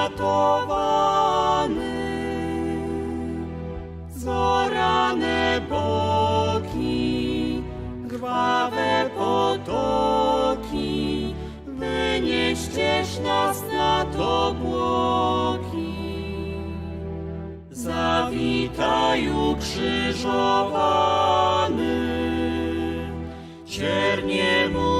skatowany. Zorane boki, krwawe potoki, wynieściesz nas nad obłoki. Zawitaj ukrzyżowany, ciernie mu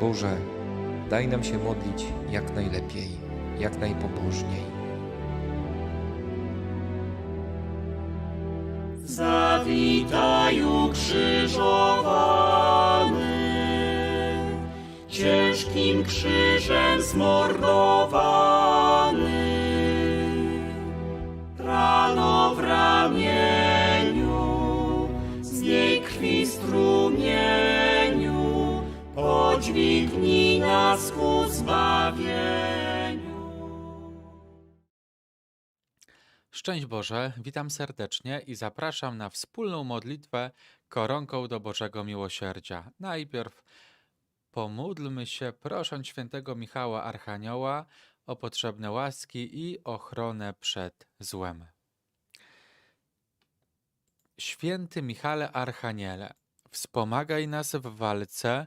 Boże, daj nam się modlić jak najlepiej, jak najpobożniej. Zawitaj ukrzyżowany, ciężkim krzyżem zmordowany. Rano w ramieniu, podźwignij nas ku zbawieniu. Szczęść Boże, witam serdecznie i zapraszam na wspólną modlitwę koronką do Bożego Miłosierdzia. Najpierw pomódlmy się, prosząc świętego Michała Archanioła o potrzebne łaski i ochronę przed złem. Święty Michale Archaniele, wspomagaj nas w walce,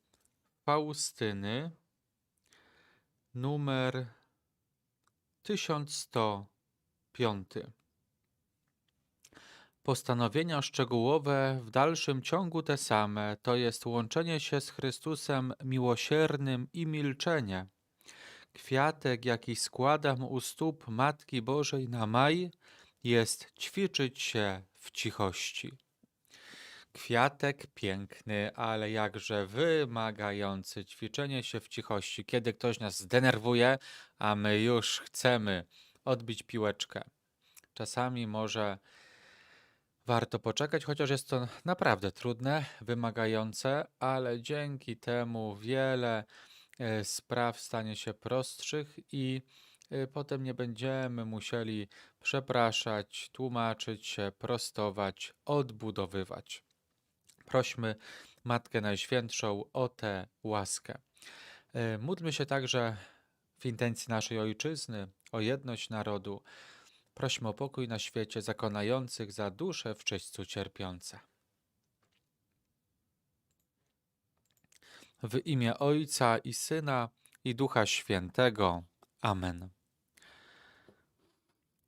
Faustyny, numer 1100. Piąty. Postanowienia szczegółowe w dalszym ciągu te same, to jest łączenie się z Chrystusem miłosiernym i milczenie. Kwiatek, jaki składam u stóp Matki Bożej na maj, jest ćwiczyć się w cichości. Kwiatek piękny, ale jakże wymagający ćwiczenie się w cichości, kiedy ktoś nas zdenerwuje, a my już chcemy odbić piłeczkę. Czasami może warto poczekać, chociaż jest to naprawdę trudne, wymagające, ale dzięki temu wiele e, spraw stanie się prostszych i e, potem nie będziemy musieli przepraszać, tłumaczyć się, prostować, odbudowywać. Prośmy Matkę Najświętszą o tę łaskę. E, Módlmy się także w intencji naszej ojczyzny, o jedność narodu. Prośmy o pokój na świecie, zakonających za dusze w czyśćcu cierpiące. W imię Ojca i Syna i Ducha Świętego. Amen.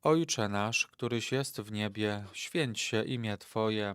Ojcze nasz, któryś jest w niebie, święć się imię Twoje,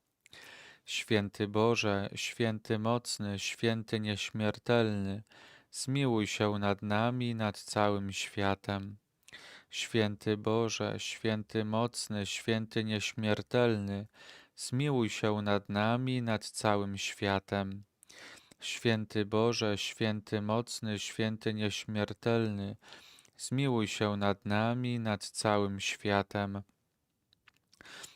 Święty Boże, święty mocny, święty nieśmiertelny, zmiłuj się nad nami, nad całym światem. Święty Boże, święty mocny, święty nieśmiertelny, zmiłuj się nad nami, nad całym światem. Święty Boże, święty mocny, święty nieśmiertelny, zmiłuj się nad nami, nad całym światem.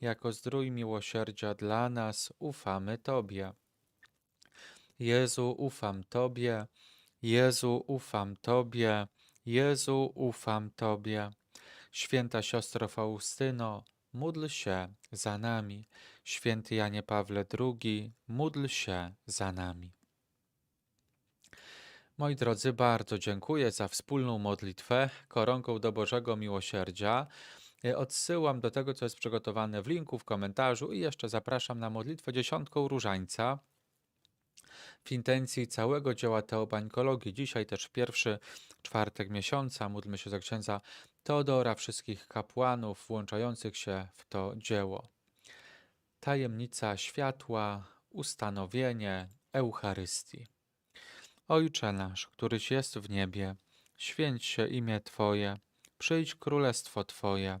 jako zdrój miłosierdzia dla nas, ufamy Tobie. Jezu, ufam Tobie, Jezu, ufam Tobie, Jezu, ufam Tobie. Święta siostro Faustyno, módl się za nami. Święty Janie Pawle II, módl się za nami. Moi drodzy, bardzo dziękuję za wspólną modlitwę koronką do Bożego Miłosierdzia. Odsyłam do tego, co jest przygotowane w linku, w komentarzu i jeszcze zapraszam na modlitwę dziesiątką różańca w intencji całego dzieła teobańkologii. Dzisiaj też pierwszy czwartek miesiąca módlmy się za księdza Teodora, wszystkich kapłanów włączających się w to dzieło. Tajemnica światła, ustanowienie Eucharystii. Ojcze nasz, któryś jest w niebie, święć się imię Twoje, przyjdź królestwo Twoje.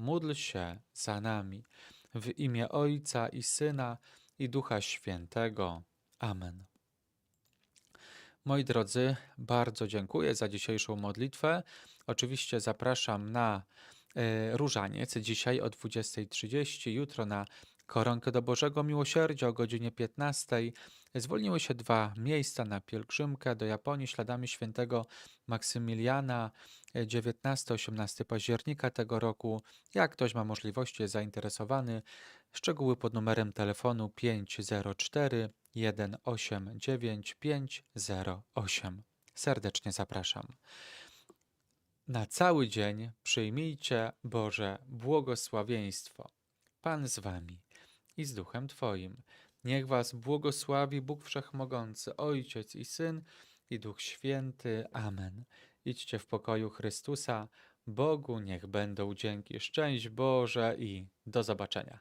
módl się za nami. W imię Ojca i Syna i Ducha Świętego. Amen. Moi drodzy, bardzo dziękuję za dzisiejszą modlitwę. Oczywiście zapraszam na e, różaniec dzisiaj o 20.30, jutro na koronkę do Bożego Miłosierdzia o godzinie 15.00. Zwolniły się dwa miejsca na pielgrzymkę do Japonii śladami świętego Maksymiliana e, 19-18 października tego roku. Jak ktoś ma możliwości, jest zainteresowany, szczegóły pod numerem telefonu 504 189 508. Serdecznie zapraszam. Na cały dzień przyjmijcie Boże błogosławieństwo. Pan z wami i z duchem Twoim. Niech was błogosławi Bóg Wszechmogący, Ojciec i Syn i Duch Święty. Amen. Idźcie w pokoju Chrystusa. Bogu niech będą dzięki. Szczęść Boże i do zobaczenia.